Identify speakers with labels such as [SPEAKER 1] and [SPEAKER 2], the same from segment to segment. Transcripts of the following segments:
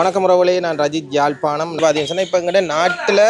[SPEAKER 1] வணக்கம் ரவலே நான் ரஜித் யாழ்ப்பாணம். பார்த்தீங்கன்னா இப்போ எங்கிட்ட நாட்டில்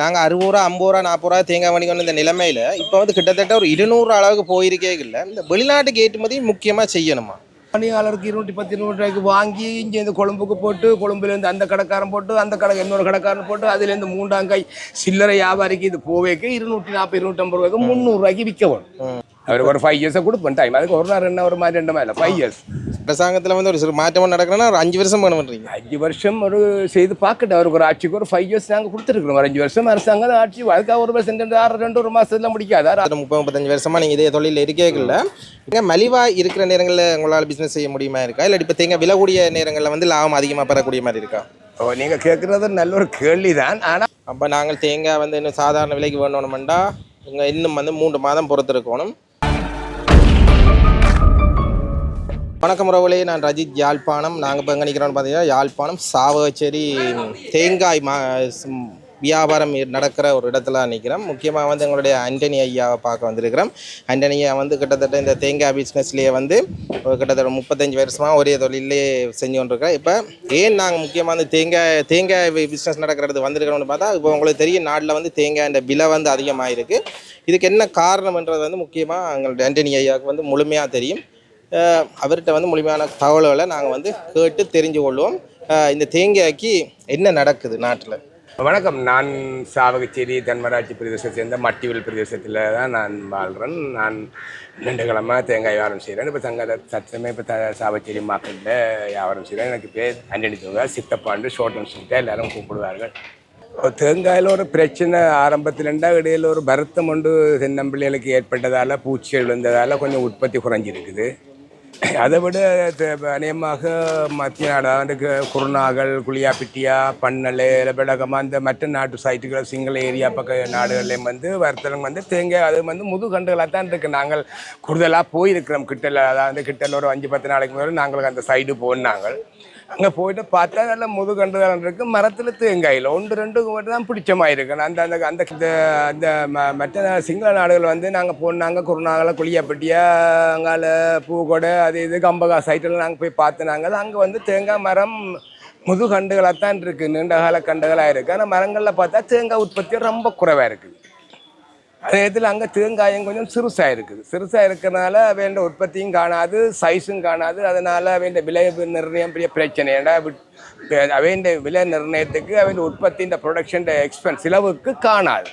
[SPEAKER 1] நாங்கள் அறுபது ரூபா ஐம்பது ரூபா நாற்பது ரூபா தேங்காய் வணிகம் இந்த நிலைமையில் இப்போ வந்து கிட்டத்தட்ட ஒரு இருநூறு அளவுக்கு போயிருக்கே இல்லை. இந்த வெளிநாட்டுக்கு ஏற்றுமதி முக்கியமாக செய்யணுமா?
[SPEAKER 2] பணியாளருக்கு இருநூற்றி பத்து இருநூறு ரூபாய்க்கு வாங்கி இங்கே இந்த கொழும்புக்கு போட்டு கொழும்புலேருந்து அந்த கடைக்காரன் போட்டு அந்த கடை இன்னொரு கடைக்காரன் போட்டு அதுலேருந்து மூண்டாங்காய் சில்லறை வியாபாரிக்கு இது போவேக்கு இருநூற்றி நாற்பது இருநூற்றம்பது ரூபாய்க்கு முந்நூறுரூவாய்க்கு விற்க வேணும் அவருக்கு ஒரு ஃபைவ் இயர்ஸை கொடுப்பேன் டைம் அதுக்கு ஒரு நாள் ரெண்டு ஒரு மாதிரி ரெண்டு மாதிரி இல்லை ஃபைவ் இயர்ஸ்
[SPEAKER 1] அரசாங்கத்தில் வந்து ஒரு சிறு மாற்றம் நடக்கணும்னா ஒரு அஞ்சு வருஷம் பண்ண பண்ணுறீங்க
[SPEAKER 2] அஞ்சு வருஷம் ஒரு செய்து பார்க்கட்டும் அவருக்கு ஒரு ஆட்சிக்கு ஒரு ஃபைவ் இயர்ஸ் நாங்கள் கொடுத்துருக்கோம் ஒரு அஞ்சு வருஷம் அரசாங்கம் ஆட்சி அதுக்காக ஒரு வருஷம் ரெண்டு ஆறு ரெண்டு ஒரு மாதத்துல முடிக்காது ஆறு
[SPEAKER 1] அது முப்பது முப்பத்தஞ்சு வருஷமாக நீங்கள் இதே தொழில் இருக்கே இல்லை இங்கே மலிவாக இருக்கிற நேரங்களில் உங்களால் பிஸ்னஸ் செய்ய முடியுமா இருக்கா இல்லை இப்போ தேங்காய் விலை கூடிய நேரங்களில் வந்து லாபம் அதிகமாக பெறக்கூடிய மாதிரி இருக்கா
[SPEAKER 2] ஓ நீங்கள் கேட்குறது நல்ல ஒரு கேள்வி தான் ஆனால்
[SPEAKER 1] அப்போ நாங்கள் தேங்காய் வந்து இன்னும் சாதாரண விலைக்கு வேணும்னுமெண்டா இங்கே இன்னும் வந்து மூன்று மாதம் பொறுத்து வணக்கம் உறவுகளே நான் ரஜித் யாழ்ப்பாணம். நாங்கள் இப்போ எங்கே நிற்கிறோம்னு பார்த்தீங்கன்னா யாழ்ப்பாணம் சாவகச்சேரி தேங்காய் மா வியாபாரம் நடக்கிற ஒரு இடத்துல நிற்கிறோம் முக்கியமாக வந்து எங்களுடைய ஆண்டனி ஐயாவை பார்க்க வந்திருக்கிறோம். ஆண்டனி ஐயா வந்து கிட்டத்தட்ட இந்த தேங்காய் பிஸ்னஸ்லேயே வந்து ஒரு கிட்டத்தட்ட முப்பத்தஞ்சு வருஷமாக ஒரே தொழிலே செஞ்சு கொண்டிருக்கிறோம் இப்போ ஏன் நாங்கள் முக்கியமாக வந்து தேங்காய் தேங்காய் பிஸ்னஸ் நடக்கிறது வந்திருக்கிறோம்னு பார்த்தா இப்போ உங்களுக்கு தெரியும் நாட்டில் வந்து தேங்காய் இந்த விலை வந்து அதிகமாக இருக்குது இதுக்கு என்ன காரணம்ன்றது வந்து முக்கியமாக எங்களுடைய ஆண்டனி ஐயாவுக்கு வந்து முழுமையாக தெரியும். அவர்கிட்ட வந்து முழுமையான தகவல்களை நாங்கள் வந்து கேட்டு தெரிஞ்சு கொள்வோம். இந்த தேங்காய்க்கு என்ன நடக்குது நாட்டில்?
[SPEAKER 2] வணக்கம். நான் சாவகச்சேரி தன்மராட்சி பிரதேசத்தை சேர்ந்த மட்டிவில் பிரதேசத்தில் தான் நான் வாழ்கிறேன் நான் ரெண்டு கிழமை தேங்காய் வியாபாரம் செய்கிறேன் இப்போ தங்க சத்தமே இப்போ த சாவகச்சேரி மார்க்கெட்டில் வியாபாரம் செய்கிறேன் எனக்கு பேர் ஆண்டனி தூங்கா சித்தப்பாண்டு ஷோர்ட் அண்ட் ஸ்வீட்டாக எல்லாரும் கூப்பிடுவார்கள். தேங்காயில் ஒரு பிரச்சனை ஆரம்பத்தில் இருந்தால் இடையில் ஒரு வருத்தம் ஒன்று தென்னம்பிள்ளைகளுக்கு ஏற்பட்டதால் பூச்சி விழுந்ததால் கொஞ்சம் உற்பத்தி குறைஞ்சிருக்குது. அதை விட அநேகமாக மத்திய நாடாண்டுக்கு குருநாகல் குளியாப்பிட்டியா பன்னல் விடகமாக இந்த மற்ற நாட்டு சைட்டுகள் சிங்கள ஏரியா பக்க நாடுகள்லேயும் வந்து வர்த்தகம் வந்து தேங்காய் அது வந்து முதுகண்டுகளாக தான் இருக்குது நாங்கள் கூடுதலாக போயிருக்கிறோம். கிட்டல அதாவது கிட்டல ஒரு அஞ்சு பத்து நாளைக்கு முன்னாடி நாங்களுக்கு அந்த சைடு போனாங்க. அங்கே போயிட்டு பார்த்தா நல்ல முதுகண்டுகள் இருக்கு மரத்தில் தேங்காயில் ஒன்று ரெண்டு மட்டும் தான் பிடிச்சமாக இருக்கு அந்த அந்த அந்த அந்த ம- மற்ற சிங்கள நாடுகள் வந்து நாங்கள் போனாங்க குருநாகல குளியாப்பட்டியா அங்கால பூக்கொடை அது இது கம்பகா சைட்டில் நாங்கள் போய் பார்த்துனாங்க அங்கே வந்து தேங்காய் மரம் முதுகண்டுகளாக தான் இருக்குது நீண்ட கால கண்டுகளாக இருக்குது ஆனால் மரங்களில் பார்த்தா தேங்காய் உற்பத்தி ரொம்ப குறைவாக இருக்குது அதே இடத்துல அங்கே தேங்காயம் கொஞ்சம் சிறுசாக இருக்குது. சிறுசாக இருக்கிறனால வேண்ட உற்பத்தியும் காணாது சைஸும் காணாது. அதனால் வேண்ட விலை நிர்ணயம் பெரிய பிரச்சனை. ஏன்னா அவைண்ட விலை நிர்ணயத்துக்கு அவன் உற்பத்தியின் ப்ரொடக்ஷன் எக்ஸ்பென்ஸ் செலவுக்கு காணாது.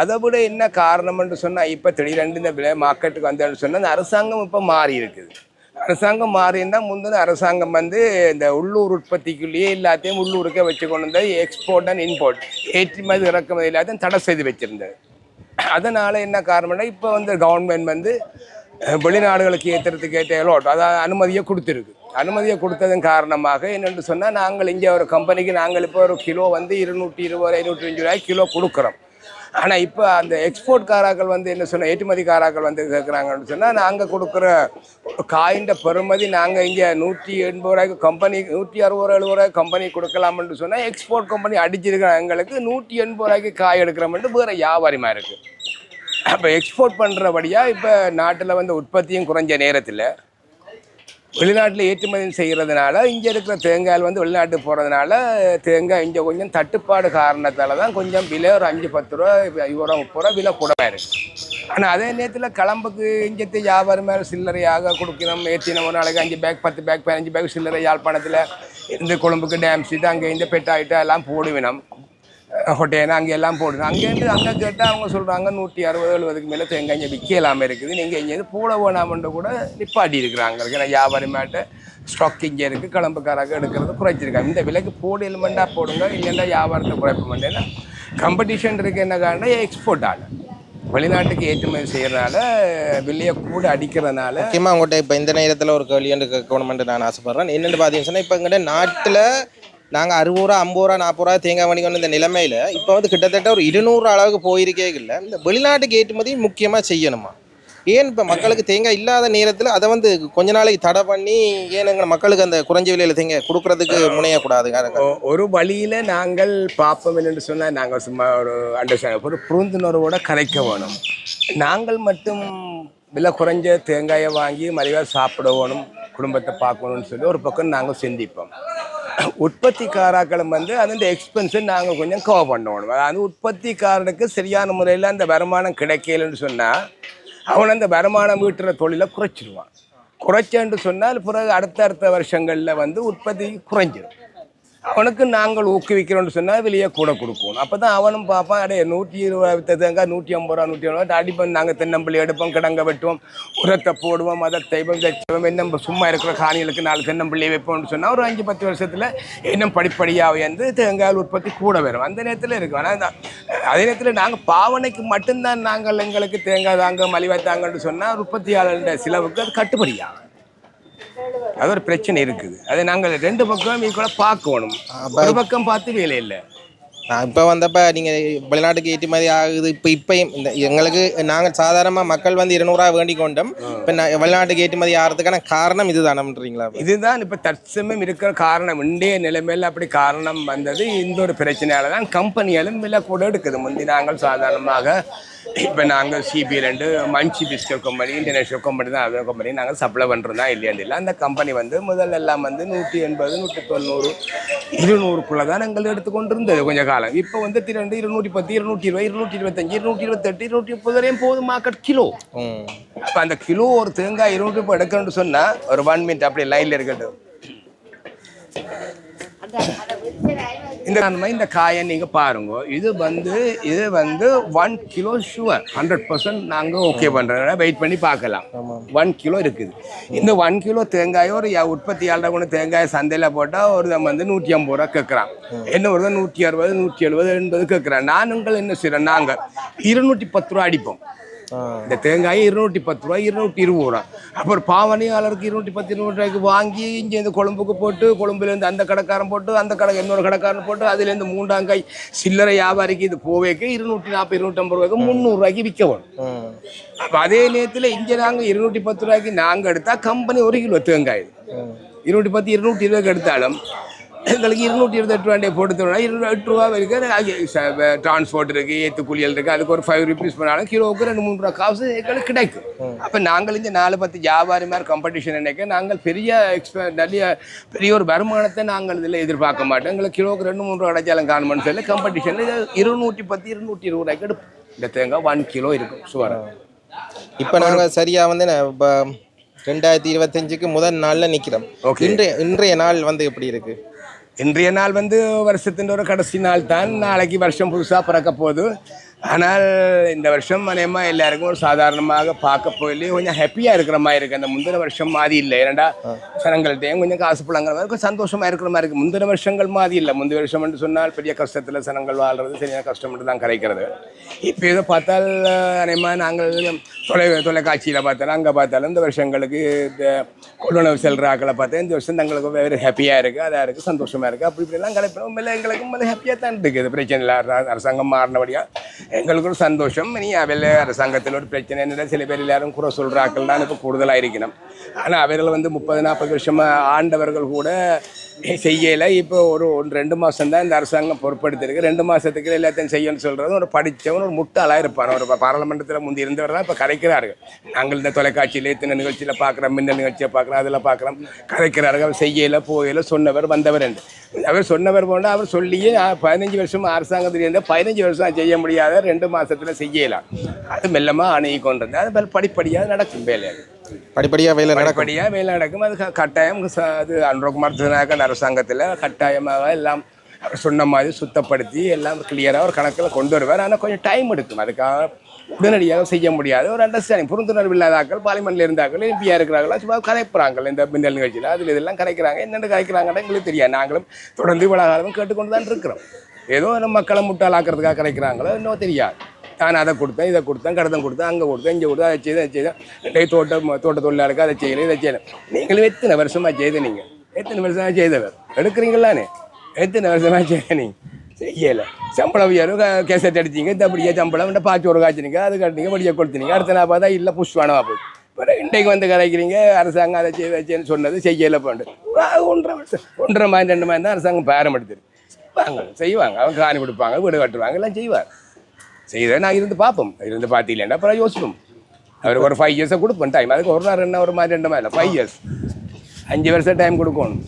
[SPEAKER 2] அதை விட என்ன காரணம்னு சொன்னால் இப்போ திடீரெண்டு இந்த விலை மார்க்கெட்டுக்கு வந்தேன்னு சொன்னால் இந்த அரசாங்கம் இப்போ மாறி இருக்குது. அரசாங்கம் மாறினா முந்தின அரசாங்கம் வந்து இந்த உள்ளூர் உற்பத்திக்குள்ளேயே எல்லாத்தையும் உள்ளூருக்கே வச்சு கொண்டு வந்து எக்ஸ்போர்ட் அண்ட் இம்போர்ட் ஏற்றுமதி இறக்குமதி எல்லாத்தையும் தடை செய்து வச்சுருந்தது. அதனால் என்ன காரணம்னா இப்போ வந்து கவர்மெண்ட் வந்து வெளிநாடுகளுக்கு ஏற்றுறதுக்கு ஏற்ற லோட் அதாவது அனுமதியை கொடுத்துருக்கு. அனுமதியை கொடுத்ததன் காரணமாக என்னென்று சொன்னால் நாங்கள் இங்கே ஒரு கம்பெனிக்கு நாங்கள் இப்போ ஒரு கிலோ வந்து இருநூற்றி இருபது ஐநூற்றி அஞ்சு ரூபாய் கிலோ கொடுக்குறோம். ஆனால் இப்போ அந்த எக்ஸ்போர்ட் காராக்கள் வந்து என்ன சொன்ன ஏற்றுமதி காராக்கள் வந்து கேட்குறாங்கன்னு சொன்னால் நாங்கள் கொடுக்குற காயின்ற பெருமதி நாங்கள் இங்கே நூற்றி எண்பது ரூபாய்க்கு கம்பெனி நூற்றி அறுபது ரூபா எழுபது ரூபாய் கம்பெனி கொடுக்கலாம்னு சொன்னால் எக்ஸ்போர்ட் கம்பெனி அடிச்சிருக்கிற எங்களுக்கு நூற்றி எண்பது ரூபாய்க்கு காய் எடுக்கிறோம்ட்டு வேறு வியாபாரமாக இருக்குது அப்போ எக்ஸ்போர்ட் பண்ணுறபடியாக இப்போ நாட்டில் வந்து உற்பத்தியும் குறைஞ்ச நேரத்தில் வெளிநாட்டில் ஏற்றுமதி செய்கிறதுனால இங்கே இருக்கிற தேங்காய் வந்து வெளிநாட்டுக்கு போகிறதுனால தேங்காய் இங்கே கொஞ்சம் தட்டுப்பாடு காரணத்தால் தான் கொஞ்சம் விலை ஒரு அஞ்சு பத்து ரூபா இருபது ரூபா முப்பது ரூபா விலை கூடவே இருக்குது ஆனால் அதே நேரத்தில் கிளம்புக்கு இங்கத்தை வியாபாரம் மேலே சில்லறையாக கொடுக்கணும் ஏற்றின ஒரு நாளைக்கு அஞ்சு பேக் பத்து பேக் பதினஞ்சு பேக் சில்லறை யாழ்ப்பாணத்தில் இந்த கொழும்புக்கு டேம் சீட்டு அங்கே இந்த பெட்டாயிட்டா எல்லாம் போடுவினோம். ஹொட்டேனா அங்கே எல்லாம் போடணும் அங்கேருந்து அங்கே கேட்டால் அவங்க சொல்கிறாங்க நூற்றி அறுபது எழுபதுக்கு மேலே தேங்காய் இங்கே விற்க இல்லாமல் இருக்குது. நீங்கள் இங்கேருந்து போட வேணாமன்ட்டு கூட நிப்பாட்டி இருக்கிறாங்க. ஏன்னா வியாபாரமாட்ட ஸ்டாக் இங்கே இருக்குது கிளம்புக்காராக எடுக்கிறது குறைச்சிருக்காங்க. இந்த விலைக்கு போடு எலுமெண்டா போடுங்க இல்லைன்னா வியாபாரத்தை குறைப்ப மாட்டேன்னா காம்படிஷன் இருக்குது என்ன காரணம் எக்ஸ்போர்ட் ஆகும் வெளிநாட்டுக்கு ஏற்றுமதி செய்கிறனால விலையை கூட அடிக்கிறதுனால
[SPEAKER 1] முக்கியமாக அவங்கள்ட்ட இப்போ இந்த நேரத்தில் ஒரு கேள்வி என்று கேட்கணுமென்று நான் ஆசைப்பட்றேன். என்னென்னு பார்த்தீங்கன்னு சொன்னால் இப்போ எங்கள்கிட்ட நாட்டில் நாங்கள் அறுபது ரூபா ஐம்பது ரூபா நாற்பது ரூபா தேங்காய் வணிகம் இந்த நிலைமையில் இப்போ வந்து கிட்டத்தட்ட ஒரு இருநூறு அளவுக்கு போயிருக்கே இல்லை. இந்த வெளிநாட்டுக்கு ஏற்றுமதி முக்கியமாக செய்யணுமா? ஏன் இப்போ மக்களுக்கு தேங்காய் இல்லாத நேரத்தில் அதை வந்து கொஞ்ச நாளைக்கு தடை பண்ணி ஏனுங்க மக்களுக்கு அந்த குறைஞ்ச விலையில் தேங்காய் கொடுக்கறதுக்கு முனையக்கூடாது?
[SPEAKER 2] ஒரு வழியில் நாங்கள் பார்ப்போம் என்று சொன்னால் நாங்கள் சும்மா ஒரு அண்டர்ஸ்டாண்ட் ஒரு புரிந்துணர்வோட கரைக்க வேணும். நாங்கள் மட்டும் விலை குறைஞ்ச தேங்காயை வாங்கி மலிவாக சாப்பிட வேணும் குடும்பத்தை பார்க்கணும்னு சொல்லி ஒரு பக்கம் நாங்கள் சிந்திப்போம். உற்பத்திக்காராக்களும் வந்து அந்த எக்ஸ்பென்ஸை நாங்கள் கொஞ்சம் கவர் பண்ணணும். அதாவது உற்பத்திக்காரனுக்கு சரியான முறையில் அந்த வருமானம் கிடைக்கலன்னு சொன்னால் அவன் அந்த வருமானம் ஈட்டுற தொழிலை குறைச்சிடுவான் குறைச்சேன்னு சொன்னால் பிறகு அடுத்த அடுத்த வருஷங்களில் வந்து உற்பத்தி குறைஞ்சிடும் அவனுக்கு நாங்கள் ஊக்குவிக்கிறோம்னு சொன்னால் வெளியே கூட கொடுப்போம். அப்போ தான் அவனும் பார்ப்பான் அடே நூற்றி இருபது தேங்காய் நூற்றி ஐம்பது ரூபா நூற்றி ஐம்பது ரூபா அடிப்போம் நாங்கள் தென்னம்பள்ளி எடுப்போம் கிடங்க வெட்டுவோம். உரத்தை போடுவோம் அதை தெய்வம் தச்சுவோம் என்ன சும்மா இருக்கிற காணிகளுக்கு நாலு தென்னம்பள்ளி வைப்போம்னு சொன்னால் ஒரு அஞ்சு பத்து வருஷத்தில் இன்னும் படிப்படியாக வந்து தேங்காய் உற்பத்தி கூட வரும். அந்த நேரத்தில் இருக்கும் ஆனால் அதே நேரத்தில் நாங்கள் பாவனைக்கு மட்டும்தான் நாங்கள் எங்களுக்கு தேங்காய் தாங்க மலிவாய் தாங்கன்னு சொன்னால் உற்பத்தியாளர்கிட்ட செலவுக்கு அது கட்டுப்படியாகும் அது ஒரு பிரச்சனை இருக்குது. அதை நாங்கள் ரெண்டு பக்கம் கூட பார்க்கணும். ஒரு பக்கம் பார்த்து வேலை இல்லை.
[SPEAKER 1] நான் இப்போ வந்தப்ப நீங்கள் வெளிநாட்டுக்கு ஏற்றுமதி ஆகுது. இப்போ இப்பயும் இந்த எங்களுக்கு நாங்கள் சாதாரணமாக மக்கள் வந்து இருநூறுவா வேண்டிக் கொண்டோம். இப்போ நான் வெளிநாட்டுக்கு ஏற்றுமதி ஆகிறதுக்கான காரணம் இதுதானம்ன்றீங்களா
[SPEAKER 2] இதுதான் இப்போ தற்சமயம் இருக்கிற காரணம். இந்திய நிலைமையில் அப்படி காரணம் வந்தது. இந்த ஒரு பிரச்சனையால தான் கம்பெனிகளும் விலை கூட எடுக்குது. முந்தி நாங்கள் சாதாரணமாக இப்போ நாங்கள் சிபி ரெண்டு மஞ்சி பிஸ்கட் கம்பெனி இன்டர்நேஷனல் கம்பெனி தான் அதே கம்பெனி நாங்கள் சப்ளை பண்ணுறோம் தான் இல்லையாண்டு இல்லை அந்த கம்பெனி வந்து முதல்ல எல்லாம் வந்து நூற்றி எண்பது நூற்றி தொண்ணூறு இருநூறுக்குள்ளே தான் நாங்கள் எடுத்துக்கொண்டு இருந்தது கொஞ்ச காலம். இப்போ வந்து திரண்டு இருநூற்றி பத்து இருநூற்றி இருபது இருநூற்றி இருபத்தஞ்சு இருநூற்றி இருபத்தெட்டு இருநூற்றி முப்பது வரையும் போகுது மார்க்கெட் கிலோ
[SPEAKER 1] ம்.
[SPEAKER 2] அப்போ அந்த கிலோ ஒரு தேங்காய் இருநூறு ரூபாய் எடுக்கணும்னு சொன்னால் ஒரு ஒன் மினிட் அப்படி லைனில் இருக்கட்டும். இந்த இந்த காயை நீங்கள் பாருங்க. இது வந்து இது வந்து one kilo sure hundred percent நாங்கள் ஓகே பண்ணுறோம் வெயிட் பண்ணி பார்க்கலாம். ஒன் கிலோ இருக்குது. இந்த ஒன் கிலோ தேங்காயை ஒரு உற்பத்தியாளர் கொண்டு தேங்காயை சந்தையில் போட்டால் ஒரு வந்து நூற்றி ஐம்பது ரூபா கேட்குறான் என்ன ஒரு நூற்றி அறுபது நூற்றி எழுபது எண்பது கேட்குறான் நான் உங்கள் என்ன செய்கிறேன் நாங்கள் இருநூற்றி பத்து ரூபா அடிப்போம். இந்த தேங்காய் இருநூற்றி பத்து ரூபா இருநூற்றி இருபது ரூபா. அப்புறம் பாவனையாளருக்கு இருநூற்றி பத்து இருநூறு ரூபாய்க்கு வாங்கி இங்கே இந்த கொழும்புக்கு போட்டு கொழும்புலேருந்து அந்த கடைக்காரன் போட்டு அந்த கடை இன்னொரு கடைக்காரன் போட்டு அதுலேருந்து மூண்டாங்காய் சில்லறை வியாபாரிக்கு இது போவேக்கு இருநூற்றி நாற்பது இருநூற்றம்பது ரூபாய்க்கு முந்நூறுரூவாய்க்கு விற்க வேணும் அப்போ அதே நேரத்தில் இங்கே நாங்கள் இருநூற்றி பத்து ரூபாய்க்கு நாங்கள் எடுத்தால் கம்பெனி ஒரு கிலோ தேங்காய். இருநூற்றி பத்து இருநூற்றி இருபதுக்கு எடுத்தாலும் எங்களுக்கு இருநூற்றி இருபத்தெட்டு ரூபாய் போட்டு இருநூறு எட்டு ரூபா வரைக்கும் டிரான்ஸ்போர்ட் இருக்குது ஏற்று குளியல் இருக்குது அதுக்கு ஒரு ஃபைவ் ருபீஸ் பண்ணாலும் கிலோவுக்கு ரெண்டு மூணு ரூபா காசு எங்களுக்கு கிடைக்கும். அப்போ நாங்கள் இந்த நாலு பத்து வியாபாரி மாதிரி காம்படிஷன் நினைக்க நாங்கள் பெரிய எக்ஸ்ப நிறைய பெரிய ஒரு வருமானத்தை நாங்கள் இதில் எதிர்பார்க்க மாட்டோம். எங்களுக்கு கிலோவுக்கு ரெண்டு மூணு ரூபா கிடைச்சாலும் காணுமென்னு சொல்லி காம்படிஷனில் இருநூற்றி பத்து இருநூற்றி இருபது ரூபாய்க்கு எடுப்போம். இந்த தேங்காய் ஒன் கிலோ இருக்கும் சுவரம்
[SPEAKER 1] இப்போ நாங்கள் சரியாக வந்து இப்போ ரெண்டாயிரத்தி இருபத்தஞ்சுக்கு முதல் நாளில் நிற்கிறோம். இன்றைய இன்றைய நாள் வந்து எப்படி இருக்கு?
[SPEAKER 2] இன்றைய நாள் வந்து வருஷத்தின் ஒரு கடைசி நாள் தான் நாளைக்கு வருஷம் புதுசாக பிறக்க போகுது. ஆனால் இந்த வருஷம் அநேகமாக எல்லாருக்கும் ஒரு சாதாரணமாக பார்க்க போயிலே கொஞ்சம் ஹாப்பியாக இருக்கிற மாதிரி இருக்குது அந்த முந்தின வருஷம் மாதிரி இல்லை. ஏன்னா சனங்கள்கிட்டையும் கொஞ்சம் காசு புழங்குற மாதிரி கொஞ்சம் சந்தோஷமாக இருக்கிற மாதிரி இருக்குது முந்தின வருஷங்கள் மாதிரி இல்லை. முந்தின வருஷம் என்று சொன்னால் பெரிய கஷ்டத்தில் சனங்கள் வாழ்றது சரியான கஷ்டப்பட்டு தான் கரைக்கிறது. இப்போ இதை பார்த்தால் அநேகமாக நாங்கள் தொலை தொலைக்காட்சியில் பார்த்தாலும் அங்கே பார்த்தாலும் இந்த வருஷங்களுக்கு இந்த கொள்ளுணவு செல்கிற ஆக்களை பார்த்தா இந்த வருஷம் தங்களுக்கு வேறு ஹாப்பியாக இருக்குது அதாக இருக்குது சந்தோஷமாக இருக்குது அப்படி இப்படிலாம் கிடைப்போம் மேலே எங்களுக்கு மேலே ஹாப்பியாக தான் இருக்குது. பிரச்சனை இல்லை அர- அரசாங்கம் மாறினபடியாக எங்களுக்கு ஒரு சந்தோஷம். இனி அவையில் அரசாங்கத்தில் ஒரு பிரச்சனை என்னென்ன சில பேர் எல்லாரும் குறை சொல்கிறாக்கள் தான் இப்போ கூடுதலாக இருக்கணும் ஆனால் அவர்கள் வந்து முப்பது நாற்பது வருஷமாக ஆண்டவர்கள் கூட செய்யலை. இப்போ ஒரு ஒன்று ரெண்டு மாதம் தான் இந்த அரசாங்கம் பொறுப்படுத்திருக்கு. ரெண்டு மாதத்துக்கு எல்லாத்தையும் செய்யணும்னு சொல்கிறது ஒரு படித்தவன் ஒரு முட்டாளாக இருப்பான். ஒரு பாராளுமன்றத்தில் முந்தி இருந்தவர் தான் இப்போ கரைக்கிறார்கள். நாங்கள் இந்த தொலைக்காட்சியில் இத்தனை நிகழ்ச்சியில் பார்க்குறோம் மின்னல் நிகழ்ச்சியை பார்க்குறோம் அதில் பார்க்குறோம் கரைக்கிறார்கள் அவர் செய்யலை போகலை சொன்னவர் வந்தவர் என்று. அவர் சொன்னவர் போனால் அவர் சொல்லியே பதினஞ்சு வருஷம் அரசாங்கத்தில் இருந்தால் பதினஞ்சு வருஷம் செய்ய முடியாத ரெண்டு மாதத்தில் செய்யலாம். அது மெல்லமாக அணுகி கொண்டிருந்தேன் அது படிப்படியாக நடக்கும் வேலை
[SPEAKER 1] படிப்படியாக வேலை நடக்கும்.
[SPEAKER 2] படிப்படியாக வேலை நடக்கும். அது கட்டாயம் அது அன்றகுமார் தினகரன் அரசாங்கத்தில் கட்டாயமாக எல்லாம் அவர் சொன்ன மாதிரி சுத்தப்படுத்தி எல்லாம் கிளியராக ஒரு கணக்கில் கொண்டு வருவார். ஆனால் கொஞ்சம் டைம் எடுக்கும். அதுக்காக உடனடியாக செய்ய முடியாது. ஒரு அண்டர்ஸ்டாண்டிங் புரிந்துணர்வு இல்லாதாக்கள் பார்லிமெண்ட்ல இருந்தாக்கள் எம்பியாக இருக்கிறாங்களா சும்மா கரைப்புறாங்க இந்த மின்னல் நிகழ்ச்சியில் அதில் இதெல்லாம் கரைக்கிறாங்க. என்னென்ன கரைக்கிறாங்கன்னு எங்களுக்கு தெரியாது. நாங்களும் தொடர்ந்து இவ்வளோ காலமும் கேட்டுக்கொண்டு தான் இருக்கிறோம். ஏதோ நம்ம மக்களை முட்டாளாக்குறதுக்காக கரைக்கிறாங்களோ இன்னும் தெரியாது. நான் அதை கொடுத்தேன் இதை கொடுத்தேன் கடத்தம் கொடுத்தேன் அங்கே கொடுத்தேன் இங்கே கொடுத்தேன் அதை செய்தேன் அதை செய்தேன். டேய் தோட்டம் தோட்ட தொழிலாளருக்கு அதை செய்யணும் இதை செய்யணும். நீங்களும் எத்தனை வருஷமாக செய்த நீங்கள் எத்தனை வருஷமாக செய்தவர்? எடுக்கிறீங்களானே எத்தனை வருஷமாக செய்த நீங்கள் செய்யலை. சம்பளம் உயரும் கேசட் அடிச்சிங்க இந்த அப்படியே சம்பளம் இந்த பாச்சு ஒரு காய்ச்சினீங்க அது கட்டினீங்க படியே கொடுத்தீங்க அடுத்த நாள் பார்த்தா இல்லை புஷ்வானமா போய் பிறகு இன்றைக்கு வந்து கதைக்கிறீங்க அரசாங்கம் அதை செய்ய வச்சேன்னு சொன்னது செய்யலை போண்டு. ஒன்றரை வருஷம் ஒன்றரை மாதிரி ரெண்டு மாதிரி தான் அரசாங்கம் பேரம் எடுத்துரு வாங்க செய்வாங்க. அவங்க காணி கொடுப்பாங்க வீடு கட்டுவாங்க எல்லாம் செய்வாங்க செய்த நான் இருந்து பார்ப்போம். இருந்து பார்த்தீங்களேன்னா அப்புறம் யோசிப்போம். அவருக்கு ஒரு ஃபைவ் இயர்ஸை கொடுப்போம். டைம் அதுக்கு ஒரு நாள் ரெண்டு ஒரு மாதிரி ரெண்டு மாதிரி இல்லை. ஃபைவ் இயர்ஸ் அஞ்சு வருஷம் டைம் கொடுக்கணும்.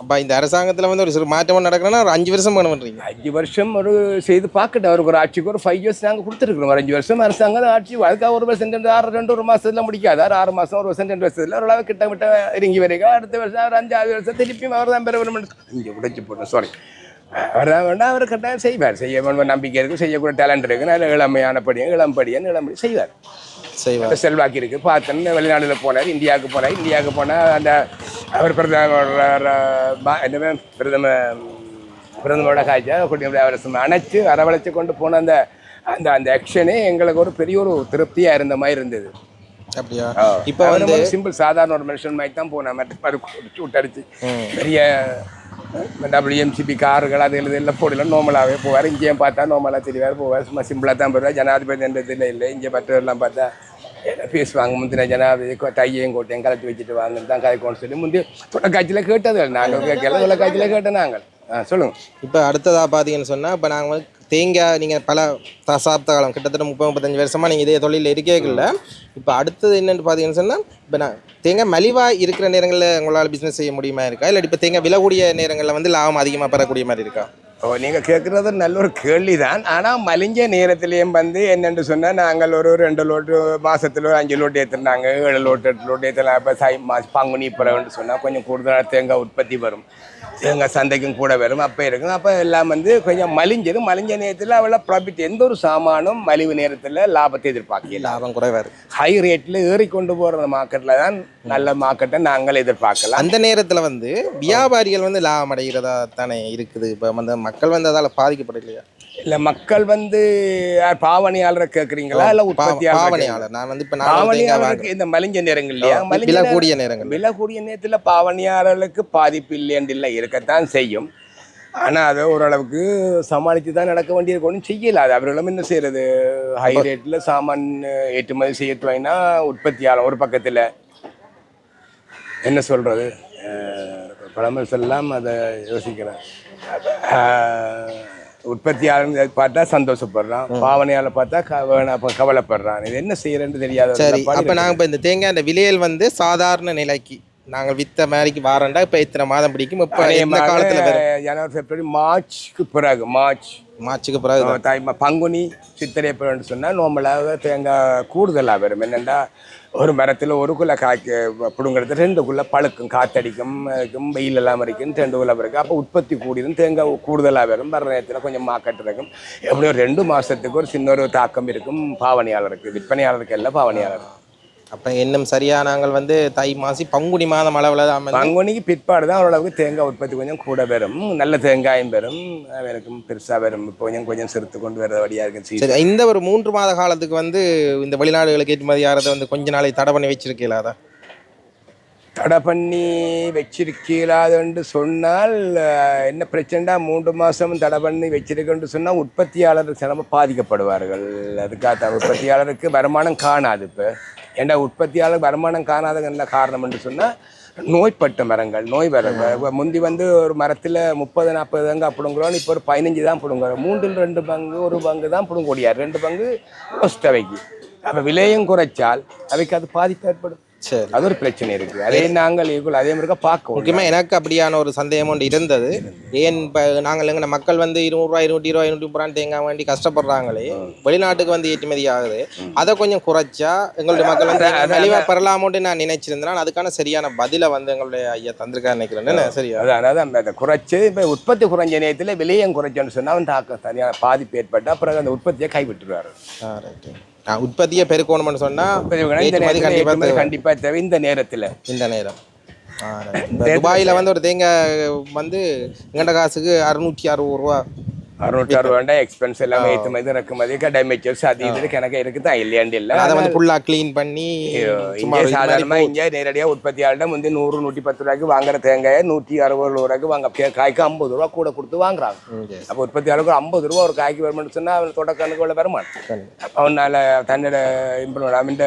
[SPEAKER 1] அப்போ இந்த அரசாங்கத்தில் வந்து ஒரு சிறு மாற்றம் நடக்கணும்னா ஒரு அஞ்சு வருஷம் பண்ணுறீங்க
[SPEAKER 2] அஞ்சு வருஷம் ஒரு செய்து பார்க்கட்டும். அவருக்கு ஒரு ஆட்சிக்கு ஒரு ஃபைவ் இயர்ஸ் நாங்கள் கொடுத்துருக்குறோம். ஒரு அஞ்சு வருஷம் அரசாங்கம் ஆட்சி அதுக்காக ஒரு வருஷம் ரெண்டு ஆறு ரெண்டு ஒரு மாசத்துல முடிக்காது. ஆறு ஆறு மாதம் ஒரு வருஷம் ரெண்டு வருஷத்துல ஓரளவு கிட்ட விட்ட இறங்கி வரைக்கும் அடுத்த வருஷம் ஒரு அஞ்சு ஆறு வருஷம் திருப்பியும் அவர் தான் பெற வேணும் இங்கே உடைச்சு போட்டோம் சாரி அவர் தான் வேண்டாம் அவர் கட்டாயம் செய்வார். செய்ய நம்பிக்கை இருக்குது செய்யக்கூடிய டேலண்ட் இருக்குது நல்ல இளமையான படியும் இளம்படியன் இளம்படி செய்வார்.
[SPEAKER 1] செய்வார்.
[SPEAKER 2] செல்வாக்கு இருக்கு. பார்த்தேன்னு வெளிநாடுல போனார் இந்தியாவுக்கு போனார். இந்தியாவுக்கு போனால் அந்த அவர் பிரதமர் என்னவே பிரதம பிரதமரோட காய்ச்சா குடியுடைய அவரை அணைச்சு அரவழைச்சு கொண்டு போன அந்த அந்த அந்த ஆக்ஷனே எங்களுக்கு ஒரு பெரிய ஒரு திருப்தியாக இருந்த மாதிரி இருந்தது.
[SPEAKER 1] அப்படியா?
[SPEAKER 2] இப்போ
[SPEAKER 1] வந்து
[SPEAKER 2] சிம்பிள் சாதாரண ஒரு மனுஷன் மாதிரி தான் போனேன். மற்ற அடிச்சு. பெரிய டபிள்யூஎம்சிபி கார்கள் அது எல்லாம் போடலாம். நார்மலாகவே போவார். இங்கேயும் பார்த்தா நார்மலாக தெரிவார் போவார். சும்மா சிம்பிளாக தான் போவார் ஜனாதிபதி என்ற இல்லை இங்கே மற்றவரெல்லாம் பார்த்தா என்ன பேசுவாங்க முந்தின ஜனாதிபதி தையையும் கோட்டையும் கலட்டி வச்சுட்டு வாங்கன்னு தான் கதைக்கோன்னு சொல்லி முந்தைய தொலைக்காட்சியில் கேட்டது நாங்கள் கேட்கல தொலைக்காட்சியில் கேட்டோம் நாங்கள். ஆ சொல்லுங்கள்
[SPEAKER 1] இப்போ அடுத்ததாக பார்த்தீங்கன்னு சொன்னால் இப்போ நாங்கள் தேங்காய் நீங்கள் பல தசாப்த காலம் கிட்டத்தட்ட முப்பது முப்பத்தஞ்சு வருஷமாக நீங்கள் இதே தொழிலில் இருக்கேங்கல்ல இப்போ அடுத்தது என்னென்னு பார்த்தீங்கன்னு சொன்னால் இப்போ நான் தேங்காய் மலிவாக இருக்கிற நேரங்களில் உங்களால் பிஸ்னஸ் செய்ய முடியுமா இருக்கா? இல்லை இப்போ தேங்காய் விலை கூடிய நேரங்களில் வந்து லாபம் அதிகமாக பெறக்கூடிய மாதிரி இருக்கா?
[SPEAKER 2] ஓ நீங்கள் கேட்குறது நல்ல ஒரு கேள்வி தான் ஆனால் மலிஞ்ச நேரத்துலேயும் வந்து என்னென்னு சொன்னால் நாங்கள் ஒரு ரெண்டு லோட்டு மாதத்தில் ஒரு அஞ்சு லோட்டு ஏற்றுனாங்க ஏழு லோட்டு எட்டு லோட்டு ஏற்றலாம் இப்போ சை மாச பங்குனி பிறகுன்னு சொன்னால் கொஞ்சம் கூடுதலாக தேங்காய் உற்பத்தி வரும். தேங்காய் சந்தைக்கும் கூட வரும் அப்போ இருக்கும். அப்போ எல்லாம் வந்து கொஞ்சம் மலிஞ்சது. மலிஞ்ச நேரத்தில் அவ்வளோ ப்ராஃபிட் எந்த ஒரு சாமானும் மலிவு நேரத்தில் லாபத்தை எதிர்பார்க்கல.
[SPEAKER 1] லாபம் குறைவாக
[SPEAKER 2] ஹை ரேட்டில் ஏறி கொண்டு போகிற மார்க்கெட்டில் தான் நல்ல மார்க்கெட்டை நாங்கள் எதிர்பார்க்கலாம்.
[SPEAKER 1] அந்த நேரத்தில் வந்து வியாபாரிகள் வந்து லாபம் அடைகிறதா தானே இருக்குது? இப்போ வந்து மக்கள் வந்து அதால் பாதிக்கப்படலையா?
[SPEAKER 2] இல்லை மக்கள் வந்து பாவனையாளரை கேட்குறீங்களா இல்லை
[SPEAKER 1] பாவனையாளர். நான் வந்து இப்போ
[SPEAKER 2] பாவனையாளருக்கு இந்த மலிஞ்ச நேரங்கள் இல்லையா மலிஞ்ச
[SPEAKER 1] கூடிய நேரங்கள்.
[SPEAKER 2] விலை கூடிய நேரத்தில் பாவனையாளர்களுக்கு பாதிப்பு இல்லைன்னு இல்லை இருக்கத்தான் செய்யும். ஆனால் அதை ஓரளவுக்கு சமாளித்து தான் நடக்க வேண்டியது ஒன்றும் செய்யல. அது அவர்களும் என்ன செய்யறது? ஹை ரேட்டில் சாமான் ஏற்றுமதி செய்யட்டுவாங்கன்னா உற்பத்தியாளர் ஒரு பக்கத்தில் என்ன சொல்கிறது பழமை சொல்லலாம் அதை யோசிக்கிறேன். உற்பத்தியாளர் பார்த்தா சந்தோஷப்படுறான். பாவனையாளர் பார்த்தா கவலைப்படுறான். இது என்ன செய்யறேன்னு தெரியாத.
[SPEAKER 1] சரி அப்போ நாங்கள் இப்போ இந்த தேங்காய் அந்த விலையில் வந்து சாதாரண நிலைக்கு. நாங்கள் வித்த மாதிரிக்கு வாரண்டா இப்போ இத்தனை மாதம் பிடிக்கும். இப்போ காலத்தில்
[SPEAKER 2] ஜனவரி பிப்ரவரி மார்ச்க்கு பிறகு மார்ச்
[SPEAKER 1] மார்ச்சுக்கு பிறகு
[SPEAKER 2] தாய் பங்குனி சித்திரை பிறகுன்னு சொன்னால் நோம்பலாக தேங்காய் கூடுதலாக வரும். என்னென்னா ஒரு மரத்தில் ஒரு குள்ள காய்க்க பிடுங்கிறது ரெண்டு குள்ள பழுக்கும் காத்தடிக்கும் வெயில் எல்லாம் இருக்கும் ரெண்டு குள்ள இருக்கும் அப்போ உற்பத்தி கூடியதும் தேங்காய் கூடுதலாக வரும். வர நேரத்தில் கொஞ்சம் மார்க்கெட் இருக்கும். எப்படியும் ரெண்டு மாதத்துக்கு ஒரு சின்ன ஒரு தாக்கம் இருக்கும். பாவனையாளருக்கு விற்பனையாளருக்கு எல்லாம் பாவனையாளர்.
[SPEAKER 1] அப்போ இன்னும் சரியா நாங்கள் வந்து தை மாசி பங்குனி மாதம் அளவில் தான்
[SPEAKER 2] பங்குனிக்கு பிற்பாடு தான் ஓரளவுக்கு தேங்காய் உற்பத்தி கொஞ்சம் கூட வரும் நல்ல தேங்காயும் வரும் எனக்கும் பெருசாக வரும் இப்போ கொஞ்சம் கொஞ்சம் சிறுத்து கொண்டு வரபடியாக இருக்கும் சீசன்.
[SPEAKER 1] சரி இந்த ஒரு மூன்று மாத காலத்துக்கு வந்து இந்த வெளிநாடுகளுக்கு ஏற்றுமதி ஆகிறத வந்து கொஞ்ச நாளைக்கு தடை பண்ணி வச்சிருக்கீங்களா அதான்
[SPEAKER 2] தடை பண்ணி வச்சிருக்கீங்களாதுன்னு சொன்னால் என்ன பிரச்சனைனா மூன்று மாதம் தடை பண்ணி வச்சிருக்கேன்னு சொன்னால் உற்பத்தியாளர் சிரமம் பாதிக்கப்படுவார்கள். அதுக்காக உற்பத்தியாளருக்கு வருமானம் காணாது இப்போ. ஏன்னா உற்பத்தியாளர் வருமானம் காணாத என்ன காரணம் என்று சொன்னால் நோய்பட்ட மரங்கள் நோய் வர முந்தி வந்து ஒரு மரத்தில் முப்பது நாற்பது தாங்க பிடுங்குறோம் இப்போ ஒரு பதினஞ்சு தான் பிடுங்குறோம். மூன்றில் ரெண்டு பங்கு ஒரு பங்கு தான் பிடுங்கக்கூடியார். ரெண்டு பங்கு roast அவைக்கு அப்போ விலையும் குறைச்சால் அவைக்கு அது பாதிப்பு ஏற்படும்.
[SPEAKER 1] சரி.
[SPEAKER 2] அது ஒரு பிரச்சனை இருக்கு. அதே நாங்கள் equal அதே மாதிரி பார்க்க
[SPEAKER 1] முக்கியமாக எனக்கு அப்படியான ஒரு சந்தேகம் ஒன்று இருந்தது. ஏன் இப்போ நாங்கள் எங்க மக்கள் வந்து இருநூறுவா இருநூற்றி ரூபா இருநூற்றி முப்பது தேங்காய் வேண்டி கஷ்டப்படுறாங்களே வெளிநாட்டுக்கு வந்து ஏற்றுமதி ஆகுது. அதை கொஞ்சம் குறைச்சா எங்களுடைய மக்கள் வந்து தெளிவாக பெறலாமோட்டு நான் நினைச்சிருந்தேன். நான் அதுக்கான சரியான பதிலை வந்து எங்களுடைய ஐயா தந்திருக்கா நினைக்கிறேன். என்ன சரியா?
[SPEAKER 2] அதான் அதான் அந்த குறைச்சு இப்போ உற்பத்தி குறைஞ்ச நேரத்தில் விலையும் குறைச்சோன்னு சொன்னால் அவன் தாக்கம் சரியான பாதிப்பு ஏற்பட்டு அப்புறம் அந்த உற்பத்தியை கைவிட்டுருவாரு.
[SPEAKER 1] ரைட்டு உற்பத்தியை பெருக்கணும்னு சொன்னால் கண்டிப்பாக
[SPEAKER 2] தேவை. இந்த நேரத்தில்.
[SPEAKER 1] இந்த நேரம். துபாயில் வந்து ஒரு தேங்காய் வந்து எங்கண்ட காசுக்கு அறுநூற்றி அறுபது ரூபா.
[SPEAKER 2] அறுநூற்றி அறுபது வேண்டாம் எக்ஸ்பென்ஸ் எல்லாமே ஏற்றுமதி இறக்குமதி டேமேஜஸ் அது இது கணக்கு இருக்குது தான் இல்லையாண்டு இல்லை.
[SPEAKER 1] அதை வந்து ஃபுல்லாக க்ளீன் பண்ணி
[SPEAKER 2] இங்கே
[SPEAKER 1] மாதிரி
[SPEAKER 2] சாதாரணமாக இங்கே நேரடியாக உற்பத்தியாளர்கிட்ட வந்து நூறு நூற்றி பத்து ரூபாய்க்கு வாங்குற தேங்காயை நூற்றி அறுபது ரூபாய்க்கு வாங்க. காய்க்கு ஐம்பது ரூபா கூட கொடுத்து வாங்குறாங்க.
[SPEAKER 1] Yes.
[SPEAKER 2] அப்போ உற்பத்தியாளருக்கு ஐம்பது ரூபா ஒரு காய்க்கு வருமானு சொன்னால் அவன் தொடக்கணுக்கு உள்ள வருமானம். அவனால் தன்னோட இம்ப்ரூவ் அவன்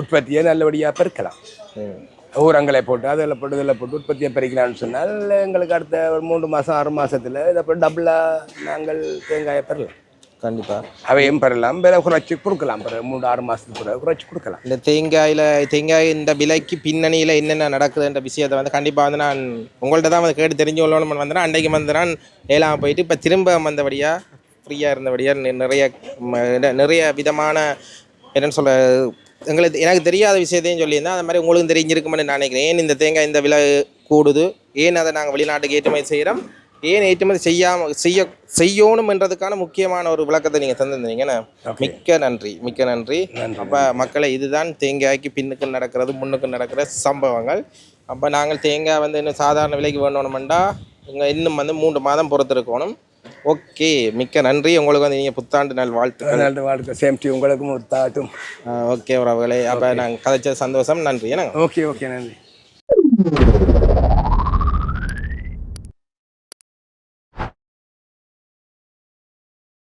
[SPEAKER 2] உற்பத்தியை நல்லபடியாக பெருக்கலாம்.
[SPEAKER 1] ம்.
[SPEAKER 2] ஊரங்களை போட்டு அதில் போட்டு இதில் போட்டு உற்பத்தியை பெருக்கலாம்னு சொன்னால் எங்களுக்கு அடுத்த ஒரு மூணு மாதம் ஆறு மாசத்துல இதை போட்டு டபுளாக நாங்கள் தேங்காயை பெறலாம்.
[SPEAKER 1] கண்டிப்பாக
[SPEAKER 2] அவையும் பெறலாம் விலை குறைச்சி கொடுக்கலாம் மூணு ஆறு மாதத்துக்கு பிறகு குறைச்சி கொடுக்கலாம்.
[SPEAKER 1] இந்த தேங்காயில் தேங்காய் இந்த விலைக்கு பின்னணியில் என்னென்ன நடக்குதுன்ற விஷயத்தை வந்து கண்டிப்பாக வந்து நான் உங்கள்ட்ட தான் வந்து கேட்டு தெரிஞ்சு கொள்ளணும்னு வந்தேன் அன்றைக்கு வந்து நான் ஏழாம போயிட்டு இப்போ திரும்ப வந்தபடியாக ஃப்ரீயாக இருந்தபடியாக நிறைய நிறைய விதமான என்னன்னு சொல்ல எங்களுக்கு எனக்கு தெரியாத விஷயத்தையும் சொல்லியிருந்தேன் அது மாதிரி உங்களுக்கும் தெரிஞ்சிருக்குமென்னு நான் நினைக்கிறேன். ஏன் இந்த தேங்காய் இந்த விலை கூடுது? ஏன் அதை நாங்கள் வெளிநாட்டுக்கு ஏற்றுமதி செய்கிறோம்? ஏன் ஏற்றுமதி செய்யாமல் செய்ய செய்யணும்ன்றதுக்கான முக்கியமான ஒரு விளக்கத்தை நீங்கள் தந்திருந்தீங்கண்ணே மிக்க நன்றி மிக்க நன்றி. அப்போ மக்களை இதுதான் தேங்காய்க்கு பின்னுக்கு நடக்கிறது முன்னுக்கு நடக்கிற சம்பவங்கள். அப்போ நாங்கள் தேங்காய் வந்து இன்னும் சாதாரண விலைக்கு வேணும்னுமெண்டா இங்கே இன்னும் வந்து மூன்று மாதம் பொறுத்திருக்கணும். ஓகே மிக்க நன்றி. உங்களுக்கு வந்து நீங்கள் புத்தாண்டு நாள் வாழ்த்துக்கள்
[SPEAKER 2] நல்ல வாழ்க்கை சேம்டி உங்களுக்கும் ஒரு தாட்டும்.
[SPEAKER 1] ஓகே உறவுகளே. அப்போ நாங்கள் கதைச்சது சந்தோஷம். நன்றி. ஏன்னா
[SPEAKER 2] ஓகே ஓகே நன்றி.